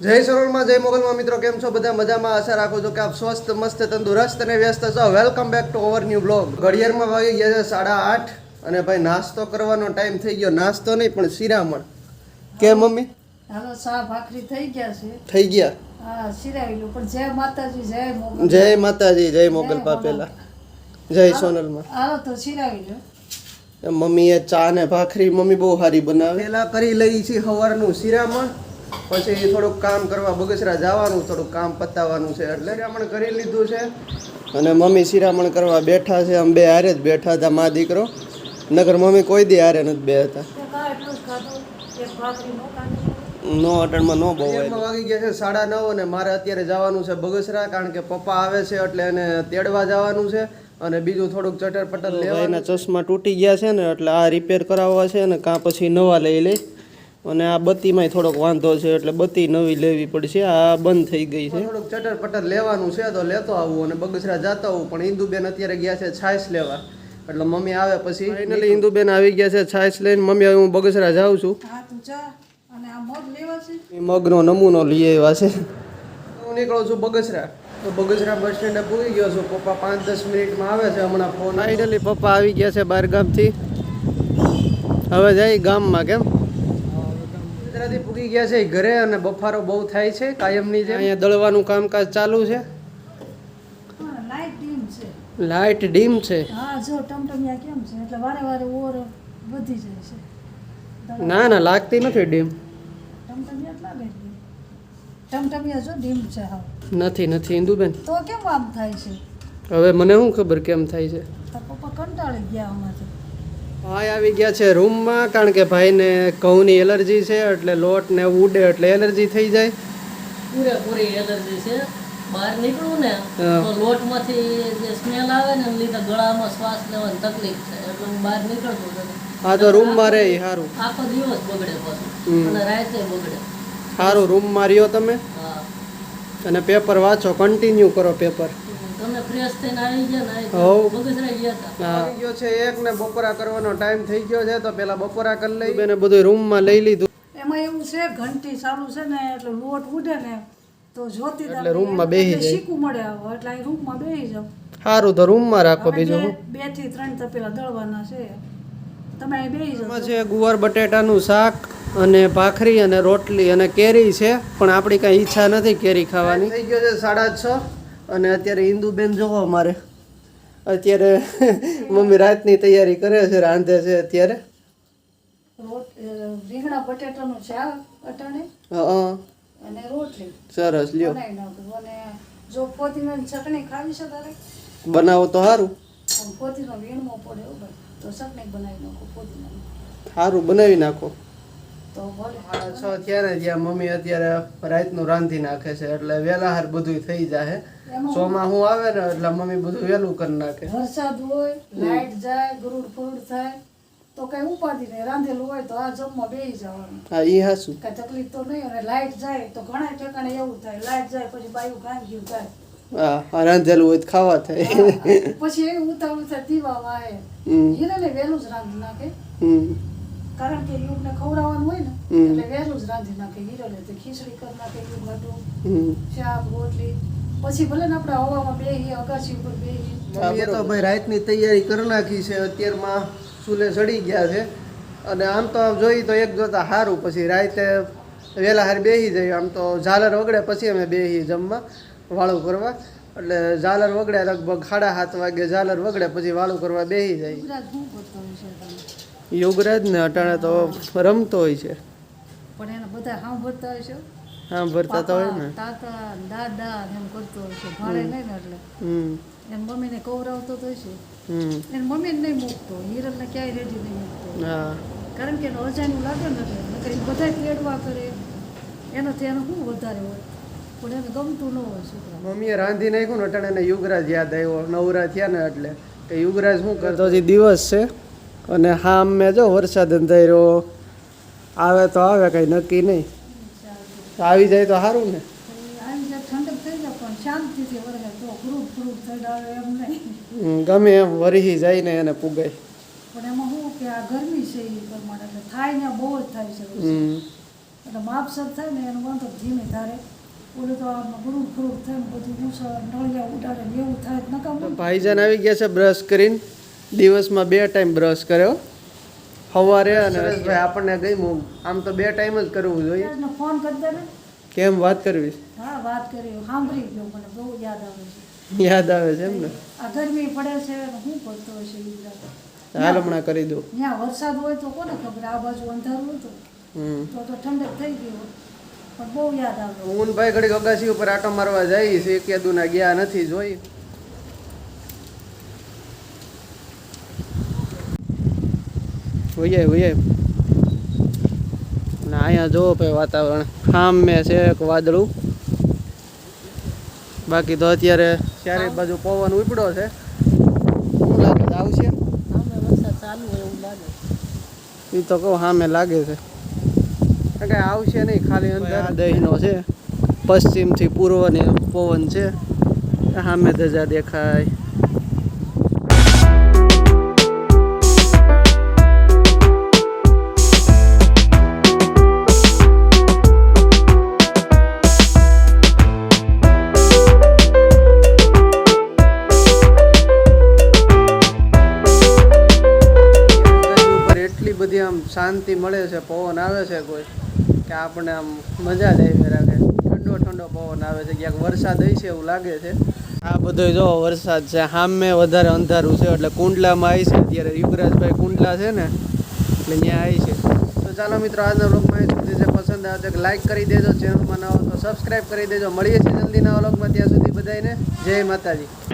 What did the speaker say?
જય સરોવરમાં જય મોગલમાં. મિત્રો કેમ છો? બધા મજામાં? આશા રાખું છું કે આપ સ્વસ્થ મસ્ત તંદુરસ્ત અને વ્યસ્ત છો. Welcome back to our new blog ઘડિયાળમાં વાગી ગયા છે સાડા આઠ અને ભાઈ નાસ્તો કરવાનો ટાઈમ થઈ ગયો. નાસ્તો નહીં પણ શિરામણ. કે મમ્મી? હાલો સા ભાખરી થઈ ગયા છે. થઈ ગયા? હા સિરાયેલું પણ જય માતાજી જય મોગલ જય માતાજી જય મોગલ પાપેલા જય સોનલમાં. હાલો તો સિરાયેલું મમ્મીએ ચા ને ભાખરી મમ્મી બહુ સારી બનાવે. પેલા કરી લઈ છે સવારનું શિરામણ. પછી થોડુંક કામ કરવા બગસરા જવાનું થોડુંક કામ પતાવવાનું છે. એટલે શિરામણ કરી લીધું છે. અને મમ્મી શિરામણ કરવા બેઠા છે. આમ બે હારે જ બેઠા હતા મા દીકરો. નગર મમ્મી કોઈ દી હારે નથી બે હતા નો અટણમાં નો બહુ વાગી ગયા છે સાડા નવ અને મારે અત્યારે જવાનું છે બગસરા કારણ કે પપ્પા આવે છે એટલે એને તેડવા જવાનું છે. અને બીજું થોડુંક ચટર પટર લેવા એના ચશ્મા તૂટી ગયા છે ને એટલે આ રિપેર કરાવવા છે અને કાં પછી નવા લઈ લઈ અને આ બત્તીમાંય થોડોક વાંધો છે એટલે બત્તી નવી લેવી પડશે. આ બંધ થઈ ગઈ છે. થોડુંક ચટર પટર લેવાનું છે તો લેતો આવું અને બગસરા જતા આવું. પણ ઇન્દુબેન અત્યારે ગયા છે છાશ લેવા. એટલે મમ્મી આવે પછી. ફાઇનલી ઇન્દુબેન આવી ગયા છે છાશ લઈને. મમ્મી હવે હું બગસરા જાઉં છું. હા તું જા. અને આ મગ એ મગનો નમૂનો લઈ આવ્યા છે. હું નીકળું છું બગસરા. તો બગસરા બસ સ્ટેન્ડે પૂરી ગયો છું. પપ્પા પાંચ દસ મિનિટમાં આવે છે હમણાં ફોન. ફાઇનલી પપ્પા આવી ગયા છે બહાર ગામથી. હવે જાય ગામમાં કેમ? ગુજરાતી પૂગી ગયા છે ઘરે અને બફારો બહુ થાય છે કાયમની જે અહીંયા દળવાનું કામકાજ ચાલુ છે. લાઈટ ડીમ છે. લાઇટ ડીમ છે. હા જો ટમટમિયા કેમ છે? એટલે વારે વારે ઓર વધી જાય છે. ના ના લાગતી નથી ડીમ. ટમટમિયા લાગે ટમટમિયા જો ડીમ છે હા નથી નથી ઇન્દુબેન તો કેમ આમ થાય છે? હવે મને શું ખબર કેમ થાય છે? પપ્પા કંટાળી ગયા આમાંથી ભાઈ આવી ગયા છે રૂમમાં કારણ કે ભાઈને ઘઉંની એલર્જી છે એટલે લોટ ને ઉડે એટલે એલર્જી થઈ જાય. પૂરેપૂરી એલર્જી છે. બહાર નીકળું ને. તો લોટમાંથી જે સ્મેલ આવે ને લીધે ગળામાં શ્વાસ લેવાની તકલીફ છે. એટલે હું બહાર નીકળતો નથી. હા તો રૂમમાં રહે સારું આખો દિવસ બગડે પાછું. અને રાતે બગડે. સારું રૂમમાં રહ્યો તમે? અને પેપર વાંચો કન્ટિન્યુ કરો પેપર તમે ફ્રેશ થઈને આવી ગયા છે એક ને બપોરા કરવાનો ટાઈમ થઈ ગયો છે તો પેલા બપોરા કરી લઈ. બેને બધું રૂમમાં લઈ લીધું. એમાં એવું છે ઘંટી ચાલુ છે ને એટલે લોટ ઉડે ને તો જોતી એટલે રૂમમાં બેસી જાય. શીખું મળે આવો એટલે અહીં રૂમમાં બેસી જાવ સારું તો રૂમમાં રાખો બીજું બેથી ત્રણ તપેલા દળવાના છે. તમે અહીં જાવ છે ગુવાર બટેટાનું શાક અને ભાખરી અને રોટલી અને કેરી છે પણ આપણી કાંઈ ઈચ્છા નથી કેરી ખાવાની. થઈ ગયો છે સાડા છ. અને અત્યારે ઇન્દુબેન જોવો અમારે. અત્યારે મમ્મી રાતની તૈયારી કરે છે રાંધે છે અત્યારે. રીંગણા બટેટાનું શાક અટાણે હા અને રોટલી સરસ લ્યો. અને જો પોતીનાની ચટણી ખાવી છે તારે? બનાવો તો સારું પોતીનો વીણમો પડે તો ચટણી બનાવી નાખો પોતીનો સારું બનાવી નાખો. છ જ્યાં મમ્મી અત્યારે રાતનું રાંધી નાખે છે એટલે વેલાહાર બધું થઈ જાય સોમાં હું આવે ને એટલે મમ્મી બધું વેલું કરી નાખે. વરસાદ હોય લાઈટ જાય ગરુડ ફરુડ થાય તો કઈ ઉપાધિ નહીં. રાંધેલું હોય તો આ જમવા બેસી જવાનું. હા એ હાસું કઈ તકલીફ તો નહીં અને લાઈટ જાય તો ઘણા ઠેકાણે એવું થાય. લાઈટ જાય પછી બાયું ગયું થાય. હા રાંધેલું હોય તો ખાવા થાય. પછી એ ઉતાવળ થાય દીવા વાય હમ. હીરાને વહેલું જ રાંધી નાખે. હમ. કારણ કે યુગને ખવડાવવાનું હોય ને એટલે વહેલું જ રાંધી નાખે હીરાને તો ખીચડી કરી નાખે યુગ હતું શાક રોટલી પછી ભલે ને આપણે હવામાં બેહી અગાસી ઉપર મમ્મીએ તો ભાઈ રાતની તૈયારી કરી નાખી છે અત્યારમાં ચૂલે સડી ગયા છે. અને આમ તો આમ જોઈએ તો એક જોતા સારું પછી રાતે વહેલા હાર બેસી જાય આમ તો ઝાલર વગડે પછી અમે બેસી જમવા વાળું કરવા. એટલે ઝાલર વગડે લગભગ સાડા સાત વાગે ઝાલર વગડે પછી વાળું કરવા બેસી જાય. ગુજરાત શું કરતો હોય છે તમે યુગરાજ ને અટાણે તો રમતો હોય છે. પણ એને બધા સાંભળતા હોય છે હા. ભરતા તો હોય ને. તાતા દાદા એમ કરતો હોય છે. ભાડે નહીં ને એટલે. હમ. એની મમ્મીને કવરાવતો તો છે હમ. એની મમ્મીને નહીં મૂકતો. હિરલને ક્યાંય રેડી નહીં મૂકતો. હા. કારણ કે એને અજાણ્યું લાગે ને એટલે. બધા તેડવા કરે. એનાથી એનું શું વધારે હોય? પણ એને ગમતું ન હોય છોકરા મમ્મીએ રાંધી નાખ્યું ને અટાણે યુગરાજ યાદ આવ્યો. નવરા થયા ને એટલે. કે યુગરાજ શું કરતો? હજી દિવસ છે. અને હા મેં જો વરસાદ અંધાર્યો આવે તો આવે કઈ નક્કી નહીં. આવી જાય તો સારું ને. ગમે એમ વરહી જાય ને એને પુગાય. પણ એમાં શું કે આ ગરમી છે એ પ્રમાણે એટલે થાય ને બહુ જ થાય છે હમ. એટલે માપસર થાય ને એનો વાંધો ધીમે ધારે. ઓલું તો આમાં ગ્રુપ ગુરુડ થાય ને બધું મૂસળ નળિયા ઉડાડે ને એવું થાય નકામ. ભાઈજાન આવી ગયા છે બ્રશ કરીને. દિવસમાં બે ટાઈમ બ્રશ કર્યો. સવારે અને ભાઈ આપણને ગમ્યું. આમ તો બે ટાઈમ જ કરવું જોઈએ. ફોન કરી કેમ વાત કરવી? હા વાત કરી. સાંભળી ગયો મને બહુ યાદ આવે છે. યાદ આવે છે એમ ને? આ ગરમી પડે છે શું પડતો હશે ગુજરાત હાલ હમણાં કરી દઉં ત્યાં વરસાદ હોય તો કોને ખબર? આ બાજુ અંધારું હતું. તો તો ઠંડક થઈ ગયું પણ બહુ યાદ આવે. હું ભાઈ ઘડીક અગાસી ઉપર આટો મારવા જાય છે. એક યાદુના ગયા નથી જોઈ. હોઈએ હોઈએ ને અહીંયા જોવો ભાઈ વાતાવરણ. સામે છે એક વાદળું. બાકી તો અત્યારે ચારે બાજુ પવન ઉપડ્યો છે. શું લાગે આવશે. એ તો કહું સામે લાગે છે. કાંઈ આવશે નહીં ખાલી અંદર દહીંનો છે. પશ્ચિમથી પૂર્વને પવન છે. સામે ધજા દેખાય. બધી આમ શાંતિ મળે છે પવન આવે છે કોઈ કે આપણને આમ મજા જ આવી રાખે. ઠંડો ઠંડો પવન આવે છે ક્યાંક વરસાદ હશે એવું લાગે છે. આ બધો જો વરસાદ છે સામે વધારે અંધારું છે એટલે કુંડલામાં આવી છે અત્યારે યુગરાજભાઈ કુંડલા છે ને એટલે ત્યાં આવી છે તો ચાલો મિત્રો આજના વ્લોગમાં એ સુધી જે પસંદ આવે છે લાઈક કરી દેજો ચેનલમાં ન હો તો સબસ્ક્રાઈબ કરી દેજો. મળીએ છીએ જલ્દી નવા વ્લોગમાં ત્યાં સુધી બધાને જય માતાજી.